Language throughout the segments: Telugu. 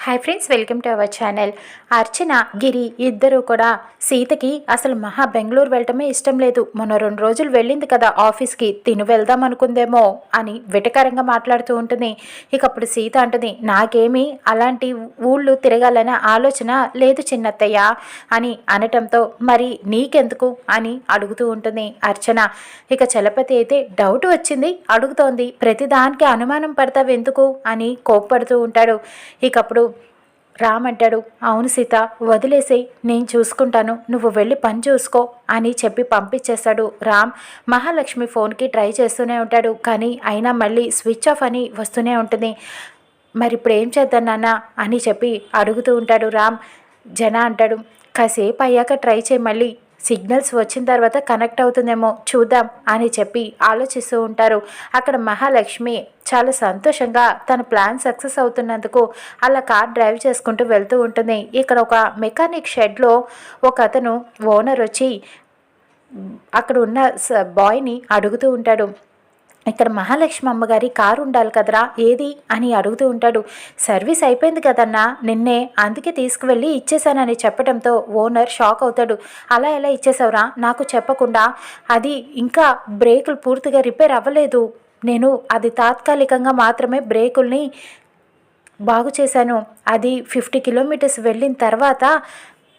Hi friends welcome to our channel Archana Giri ఇద్దరు కూడా సీతకి అసలు మహా బెంగళూరు వెళ్ళటమే ఇష్టం లేదు. మొన్న రెండు రోజులు వెళ్ళింది కదా ఆఫీస్కి తిను వెళ్దాం అనుకుందేమో అని వెటకారంగా మాట్లాడుతూ ఉంటుంది. ఇక అప్పుడు సీత అంటుంది నాకేమీ అలాంటి ఊళ్ళు తిరగాలనే ఆలోచన లేదు చిన్నత్తయ్య అని అనటంతో మరి నీకెందుకు? అని అడుగుతూ ఉంటుంది అర్చన. ఇక చలపతి అయితే డౌట్ వచ్చింది అడుగుతోంది. ప్రతిదానికి అనుమానం పడతావు ఎందుకు? అని కోప్పడుతూ ఉంటాడు. ఇకప్పుడు రామంటాడు. రామ్ అంటాడు అవును సీత వదిలేసేయి నేను చూసుకుంటాను. నువ్వు వెళ్ళి పని చూసుకో అని చెప్పి పంపించేస్తాడు రామ్. మహాలక్ష్మి ఫోన్కి ట్రై చేస్తూనే ఉంటాడు. కానీ అయినా మళ్ళీ స్విచ్ ఆఫ్ అని వస్తూనే ఉంటుంది. మరి ఇప్పుడు ఏం చేద్దాం నాన్న? అని చెప్పి అడుగుతూ ఉంటాడు రామ్. జన అంటాడు. కాసేపు అయ్యాక ట్రై చేయి మళ్ళీ. సిగ్నల్స్ వచ్చిన తర్వాత కనెక్ట్ అవుతుందేమో చూద్దాం అని చెప్పి ఆలోచిస్తూ ఉంటారు. అక్కడ మహాలక్ష్మి చాలా సంతోషంగా తన ప్లాన్ సక్సెస్ అవుతున్నందుకు అలా కార్ డ్రైవ్ చేసుకుంటూ వెళ్తూ ఉంటుంది. ఇక్కడ ఒక మెకానిక్ షెడ్లో ఒక అతను ఓనర్ వచ్చి అక్కడ ఉన్న బాయ్ని అడుగుతూ ఉంటాడు. ఇక్కడ మహాలక్ష్మి అమ్మగారి కారు ఉండాలి కదరా? ఏది? అని అడుగుతూ ఉంటాడు. సర్వీస్ అయిపోయింది కదన్నా? నిన్నే అందుకే తీసుకువెళ్ళి ఇచ్చేసానని చెప్పడంతో ఓనర్ షాక్ అవుతాడు. అలా ఎలా ఇచ్చేసావురా నాకు చెప్పకుండా. అది ఇంకా బ్రేకులు పూర్తిగా రిపేర్ అవ్వలేదు. నేను అది తాత్కాలికంగా మాత్రమే బ్రేకుల్ని బాగు చేశాను. అది ఫిఫ్టీ కిలోమీటర్స్ వెళ్ళిన తర్వాత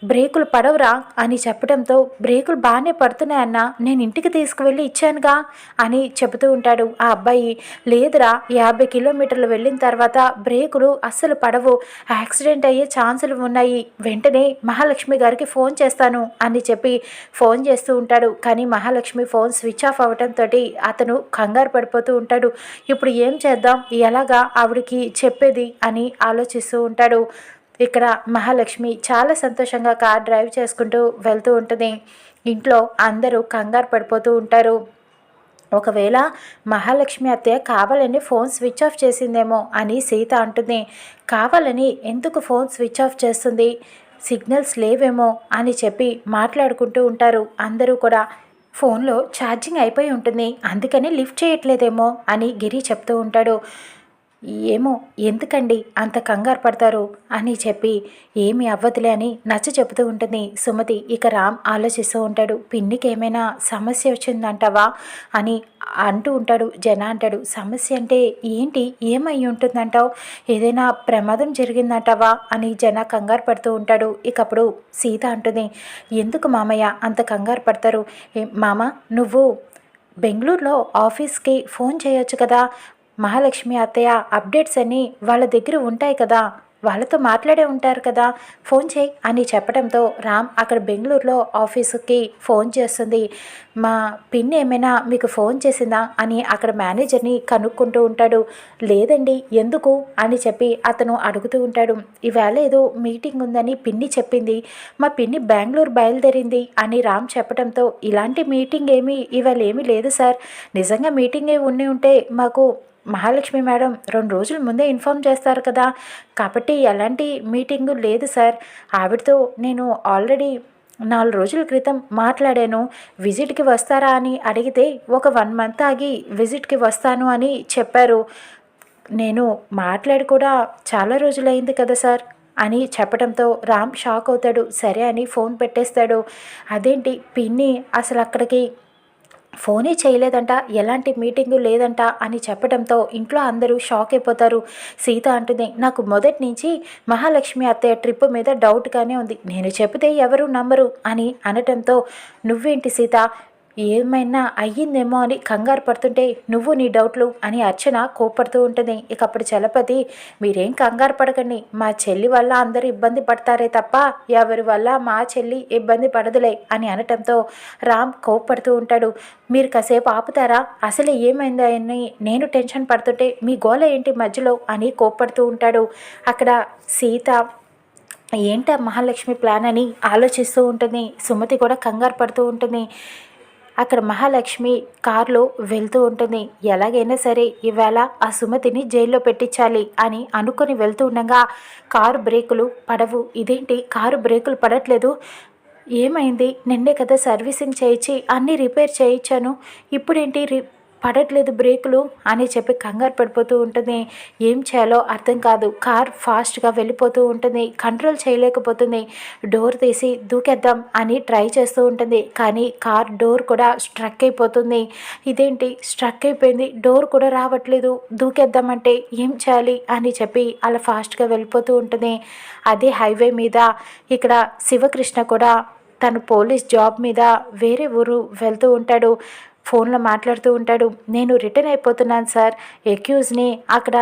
బ్రేకులు పడవరా అని చెప్పడంతో బ్రేకులు బాగానే పడుతున్నాయన్న నేను ఇంటికి తీసుకువెళ్ళి ఇచ్చానుగా అని చెబుతూ ఉంటాడు ఆ అబ్బాయి. లేదురా యాభై కిలోమీటర్లు వెళ్ళిన తర్వాత బ్రేకులు అస్సలు పడవు. యాక్సిడెంట్ అయ్యే ఛాన్సులు ఉన్నాయి. వెంటనే మహాలక్ష్మి గారికి ఫోన్ చేస్తాను అని చెప్పి ఫోన్ చేస్తూ ఉంటాడు. కానీ మహాలక్ష్మి ఫోన్ స్విచ్ ఆఫ్ అవడంతో అతను కంగారు పడిపోతూ ఉంటాడు. ఇప్పుడు ఏం చేద్దాం? ఎలాగా ఆవిడికి చెప్పేది? అని ఆలోచిస్తూ ఉంటాడు. ఇక్కడ మహాలక్ష్మి చాలా సంతోషంగా కార్ డ్రైవ్ చేసుకుంటూ వెళ్తూ ఉంటుంది. ఇంట్లో అందరూ కంగారు పడిపోతూ ఉంటారు. ఒకవేళ మహాలక్ష్మి అత్తయ్య కావాలని ఫోన్ స్విచ్ ఆఫ్ చేసిందేమో అని సీత అంటుంది. కావాలని ఎందుకు ఫోన్ స్విచ్ ఆఫ్ చేస్తుంది? సిగ్నల్స్ లేవేమో అని చెప్పి మాట్లాడుకుంటూ ఉంటారు. అందరూ కూడా ఫోన్లో ఛార్జింగ్ అయిపోయి ఉంటుంది. అందుకని లిఫ్ట్ చేయట్లేదేమో అని గిరి చెప్తూ ఉంటాడు. ఏమో ఎందుకండి అంత కంగారు పడతారు? అని చెప్పి ఏమి అవ్వదులే అని నచ్చ చెబుతూ ఉంటుంది. సుమతి ఇక రామ్ ఆలోచిస్తూ ఉంటాడు. పిన్నికి ఏమైనా సమస్య వచ్చిందంటావా? అని అంటూ ఉంటాడు జన అంటాడు. సమస్య అంటే ఏంటి? ఏమై ఉంటుందంటావు? ఏదైనా ప్రమాదం జరిగిందంటావా? అని జన కంగారు పడుతూ ఉంటాడు. ఇకప్పుడు సీత అంటుంది. ఎందుకు మామయ్య అంత కంగారు పడతారు? మామ నువ్వు బెంగళూరులో ఆఫీస్కి ఫోన్ చేయొచ్చు కదా? మహాలక్ష్మి అత్తయ్య అప్డేట్స్ అని వాళ్ళ దగ్గర ఉంటాయి కదా. వాళ్ళతో మాట్లాడే ఉంటారు కదా. ఫోన్ చేయి అని చెప్పడంతో రామ్ అక్కడ బెంగళూరులో ఆఫీసుకి ఫోన్ చేస్తుంది. మా పిన్ ఏమైనా మీకు ఫోన్ చేసిందా అని అక్కడ మేనేజర్ని కనుక్కుంటూ ఉంటాడు. లేదండి ఎందుకు అని చెప్పి అతను అడుగుతూ ఉంటాడు. ఈవేళ ఏదో మీటింగ్ ఉందని పిన్ని చెప్పింది. మా పిన్ని బెంగళూరు బయలుదేరింది అని రామ్ చెప్పడంతో ఇలాంటి మీటింగ్ ఏమీ ఇవాళ ఏమీ లేదు సార్. నిజంగా మీటింగ్ ఉండి ఉంటే మాకు మహాలక్ష్మి మేడం రెండు రోజుల ముందే ఇన్ఫామ్ చేస్తారు కదా. కాబట్టి ఎలాంటి మీటింగు లేదు సార్. ఆవిడతో నేను ఆల్రెడీ నాలుగు రోజుల క్రితం మాట్లాడాను. విజిట్కి వస్తారా అని అడిగితే ఒక వన్ మంత్ ఆగి విజిట్కి వస్తాను అని చెప్పారు. నేను మాట్లాడి కూడా చాలా రోజులైంది కదా సార్ అని చెప్పడంతో రామ్ షాక్ అవుతాడు. సరే అని ఫోన్ పెట్టేస్తాడు. అదేంటి పిన్ని అసలు అక్కడికి ఫోనే చేయలేదంట ఎలాంటి మీటింగు లేదంట అని చెప్పడంతో ఇంట్లో అందరూ షాక్ అయిపోతారు. సీత అంటుంది నాకు మొదటి నుంచి మహాలక్ష్మి అత్తయ్య ట్రిప్ మీద డౌట్గానే ఉంది. నేను చెబితే ఎవరు నమ్మరు అని అనటంతో నువ్వేంటి సీత? ఏమైనా అయ్యిందేమో అని కంగారు పడుతుంటే నువ్వు నీ డౌట్లు అని అర్చన కోపడుతూ ఉంటుంది. ఇక అప్పుడు చలపతి మీరేం కంగారు పడకండి. మా చెల్లి వల్ల అందరూ ఇబ్బంది పడతారే తప్ప ఎవరి వల్ల మా చెల్లి ఇబ్బంది పడదులే అని అనటంతో రామ్ కోపడుతూ ఉంటాడు. మీరు కాసేపు ఆపుతారా? అసలు ఏమైందో అని నేను టెన్షన్ పడుతుంటే మీ గోల ఏంటి మధ్యలో? అని కోపడుతూ ఉంటాడు. అక్కడ సీత ఏంట మహాలక్ష్మి ప్లాన్ అని ఆలోచిస్తూ ఉంటుంది. సుమతి కూడా కంగారు పడుతూ ఉంటుంది. అక్కడ మహాలక్ష్మి కారులో వెళ్తూ ఉంటుంది. ఎలాగైనా సరే ఈవేళ ఆ సుమతిని జైల్లో పెట్టించాలి అని అనుకొని వెళ్తూ ఉండగా కారు బ్రేకులు పడవు. ఇదేంటి? కారు బ్రేకులు పడట్లేదు. ఏమైంది? నిన్నే కదా సర్వీసింగ్ చేయించి అన్నీ రిపేర్ చేయించాను. ఇప్పుడేంటి రి పడట్లేదు బ్రేకులు అని చెప్పి కంగారు పడిపోతూ ఉంటుంది. ఏం చేయాలో అర్థం కాదు. కార్ ఫాస్ట్గా వెళ్ళిపోతూ ఉంటుంది. కంట్రోల్ చేయలేకపోతుంది. డోర్ తీసి దూకేద్దాం అని ట్రై చేస్తూ ఉంటుంది. కానీ కార్ డోర్ కూడా స్ట్రక్ అయిపోతుంది. ఇదేంటి? స్ట్రక్ అయిపోయింది. డోర్ కూడా రావట్లేదు. దూకేద్దామంటే ఏం చేయాలి? అని చెప్పి అలా ఫాస్ట్గా వెళ్ళిపోతూ ఉంటుంది. అదే హైవే మీద ఇక్కడ శివకృష్ణ కూడా తను పోలీస్ జాబ్ మీద వేరే ఊరు వెళ్తూ ఉంటాడు. ఫోన్లో మాట్లాడుతూ ఉంటాడు నేను రిటర్న్ అయిపోతున్నాను సార్ ఎక్యూజ్ని అక్కడ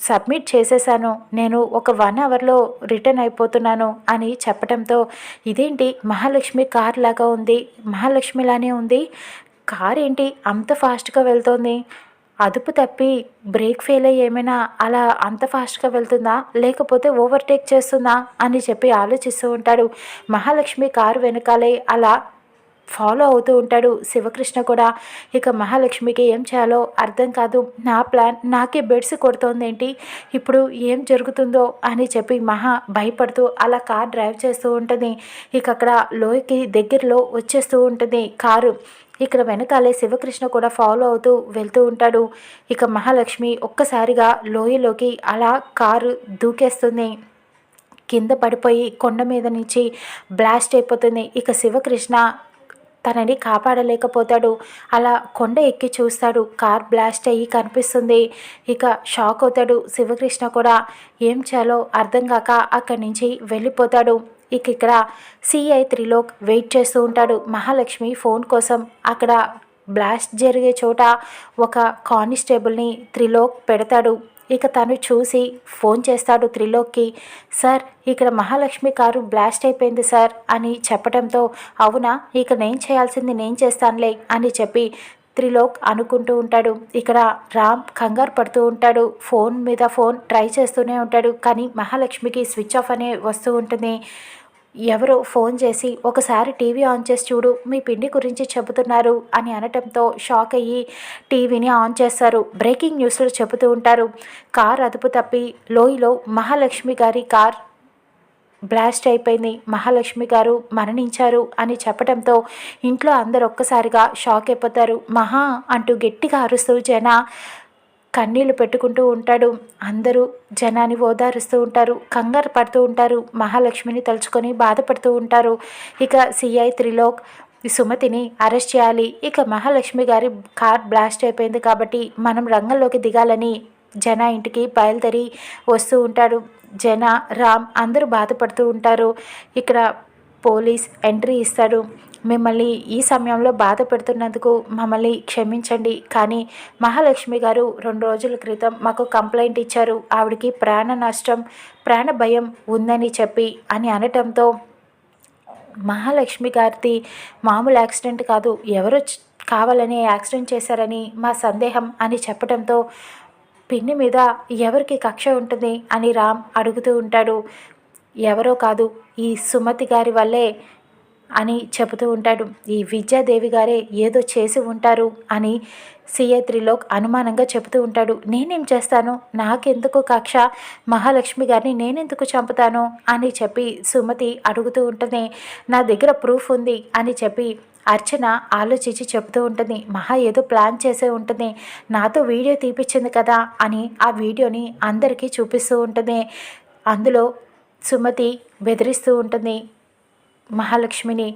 సబ్మిట్ చేసేసాను నేను ఒక వన్ అవర్లో రిటర్న్ అయిపోతున్నాను అని చెప్పడంతో ఇదేంటి మహాలక్ష్మి కార్ లాగా ఉంది మహాలక్ష్మిలానే ఉంది కార్ ఏంటి అంత ఫాస్ట్గా వెళ్తోంది అదుపు తప్పి బ్రేక్ ఫెయిల్ అయ్యి ఏమైనా అలా అంత ఫాస్ట్గా వెళ్తుందా లేకపోతే ఓవర్టేక్ చేస్తుందా అని చెప్పి ఆలోచిస్తూ ఉంటాడు మహాలక్ష్మి కారు వెనకాలే అలా ఫాలో అవుతూ ఉంటాడు శివకృష్ణ కూడా. ఇక మహాలక్ష్మికి ఏం చేయాలో అర్థం కాదు. నా ప్లాన్ నాకే బెడ్స్ కొడుతోందేంటి? ఇప్పుడు ఏం జరుగుతుందో అని చెప్పి మహా భయపడుతూ అలా కార్ డ్రైవ్ చేస్తూ ఉంటుంది. ఇక అక్కడ లోయకి దగ్గరలో వచ్చేస్తూ ఉంటుంది కారు. ఇక్కడ వెనకాలే శివకృష్ణ కూడా ఫాలో అవుతూ వెళ్తూ ఉంటాడు. ఇక మహాలక్ష్మి ఒక్కసారిగా లోయలోకి అలా కారు దూకేస్తుంది. కింద పడిపోయి కొండ మీద నుంచి బ్లాస్ట్ అయిపోతుంది. ఇక శివకృష్ణ తనని కాపాడలేకపోతాడు. అలా కొండ ఎక్కి చూస్తాడు. కార్ బ్లాస్ట్ అయ్యి కనిపిస్తుంది. ఇక షాక్ అవుతాడు శివకృష్ణ కూడా. ఏం చేయాలో అర్థం కాక అక్కడి నుంచి వెళ్ళిపోతాడు. ఇక ఇక్కడ సిఐ త్రిలోక్ వెయిట్ చేస్తూ ఉంటాడు. మహాలక్ష్మి ఫోన్ కోసం అక్కడ బ్లాస్ట్ జరిగే చోట ఒక కానిస్టేబుల్ని త్రిలోక్ పెడతాడు. ఇక తను చూసి ఫోన్ చేస్తాడు త్రిలోక్కి. సార్ ఇక్కడ మహాలక్ష్మి కారు బ్లాస్ట్ అయిపోయింది సార్ అని చెప్పడంతో అవునా ఇక నేను చేయాల్సింది నేను చేస్తానులే అని చెప్పి త్రిలోక్ అనుకుంటూ ఉంటాడు. ఇక్కడ రామ్ కంగారు పడుతూ ఉంటాడు. ఫోన్ మీద ఫోన్ ట్రై చేస్తూనే ఉంటాడు. కానీ మహాలక్ష్మికి స్విచ్ ఆఫ్ అనే వస్తూ ఉంటుంది. ఎవరో ఫోన్ చేసి ఒకసారి టీవీ ఆన్ చేసి చూడు మీ పిండి గురించి చెబుతున్నారు అని అనటంతో షాక్ అయ్యి టీవీని ఆన్ చేస్తారు. బ్రేకింగ్ న్యూస్లు చెబుతూ ఉంటారు కార్ అదుపు తప్పి లోయలో మహాలక్ష్మి గారి కార్ బ్లాస్ట్ అయిపోయింది మహాలక్ష్మి గారు మరణించారు అని చెప్పడంతో ఇంట్లో అందరు ఒక్కసారిగా షాక్ అయిపోతారు. మహా అంటూ గట్టిగా అరుస్తూ జన కన్నీళ్ళు పెట్టుకుంటూ ఉంటాడు. అందరూ జనాన్ని ఓదారుస్తూ ఉంటారు. కంగారు పడుతూ ఉంటారు. మహాలక్ష్మిని తలుచుకొని బాధపడుతూ ఉంటారు. ఇక సిఐ త్రిలోక్ సుమతిని అరెస్ట్ చేయాలి. ఇక మహాలక్ష్మి గారి కార్ బ్లాస్ట్ అయిపోయింది కాబట్టి మనం రంగంలోకి దిగాలని జన ఇంటికి బయలుదేరి వస్తూ ఉంటాడు. జన రామ్ అందరూ బాధపడుతూ ఉంటారు. ఇక్కడ పోలీస్ ఎంట్రీ ఇస్తాడు. మిమ్మల్ని ఈ సమయంలో బాధ పెడుతున్నందుకు మమ్మల్ని క్షమించండి. కానీ మహాలక్ష్మి గారు రెండు రోజుల క్రితం మాకు కంప్లైంట్ ఇచ్చారు. ఆవిడకి ప్రాణ నష్టం ప్రాణ భయం ఉందని చెప్పి అని అనటంతో మహాలక్ష్మి గారిది మామూలు యాక్సిడెంట్ కాదు. ఎవరు కావాలని యాక్సిడెంట్ చేశారని మా సందేహం అని చెప్పడంతో పిన్ని మీద ఎవరికి కక్ష ఉంటుంది అని రామ్ అడుగుతూ ఉంటాడు. ఎవరో కాదు ఈ సుమతి గారి వల్లే అని చెబుతూ ఉంటాడు. ఈ విద్యాదేవి గారే ఏదో చేసి ఉంటారు అని సిఏ త్రిలోక్ అనుమానంగా చెబుతూ ఉంటాడు. నేనేం చేస్తాను? నాకెందుకు కక్ష? మహాలక్ష్మి గారిని నేనెందుకు చంపుతాను? అని చెప్పి సుమతి అడుగుతూ ఉంటుంది నా దగ్గర ప్రూఫ్ ఉంది అని చెప్పి అర్చన ఆలోచించి చెబుతూ ఉంటుంది. మహా ఏదో ప్లాన్ చేసే ఉంటుంది నాతో వీడియో తీపిచ్చింది కదా అని ఆ వీడియోని అందరికీ చూపిస్తూ ఉంటుంది అందులో సుమతి బెదిరిస్తూ ఉంటుంది. మహాలక్ష్మిని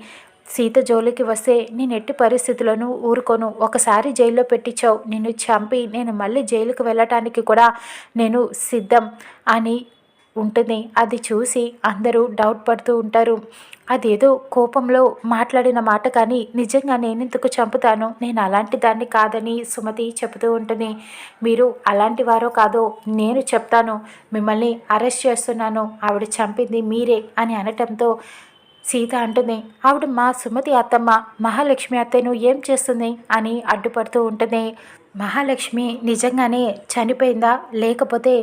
సీత జోలికి వస్తే నేను ఎట్టి పరిస్థితులను ఊరుకోను. ఒకసారి జైల్లో పెట్టించావు. నిన్ను చంపి నేను మళ్ళీ జైలుకు వెళ్ళటానికి కూడా నేను సిద్ధం అని ఉంటుంది. అది చూసి అందరూ డౌట్ పడుతూ ఉంటారు. అదేదో కోపంలో మాట్లాడిన మాట కానీ నిజంగా నేనెందుకు చంపుతాను? నేను అలాంటి దాన్ని కాదని సుమతి చెబుతూ ఉంటుంది. మీరు అలాంటి వారో కాదో నేను చెప్తాను. మిమ్మల్ని అరెస్ట్ చేస్తున్నాను. ఆవిడ చంపింది మీరే అని అనటంతో సీత అంటుంది ఆవిడ మా సుమతి అత్తమ్మ మహాలక్ష్మి అత్తయ్యను ఏం చేస్తుంది? అని అడ్డుపడుతూ ఉంటుంది. మహాలక్ష్మి నిజంగానే చనిపోయిందా? లేకపోతే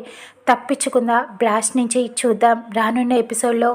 తప్పించుకుందా? బ్లాస్ట్ నుంచి చూద్దాం. రానున్న ఎపిసోడ్లో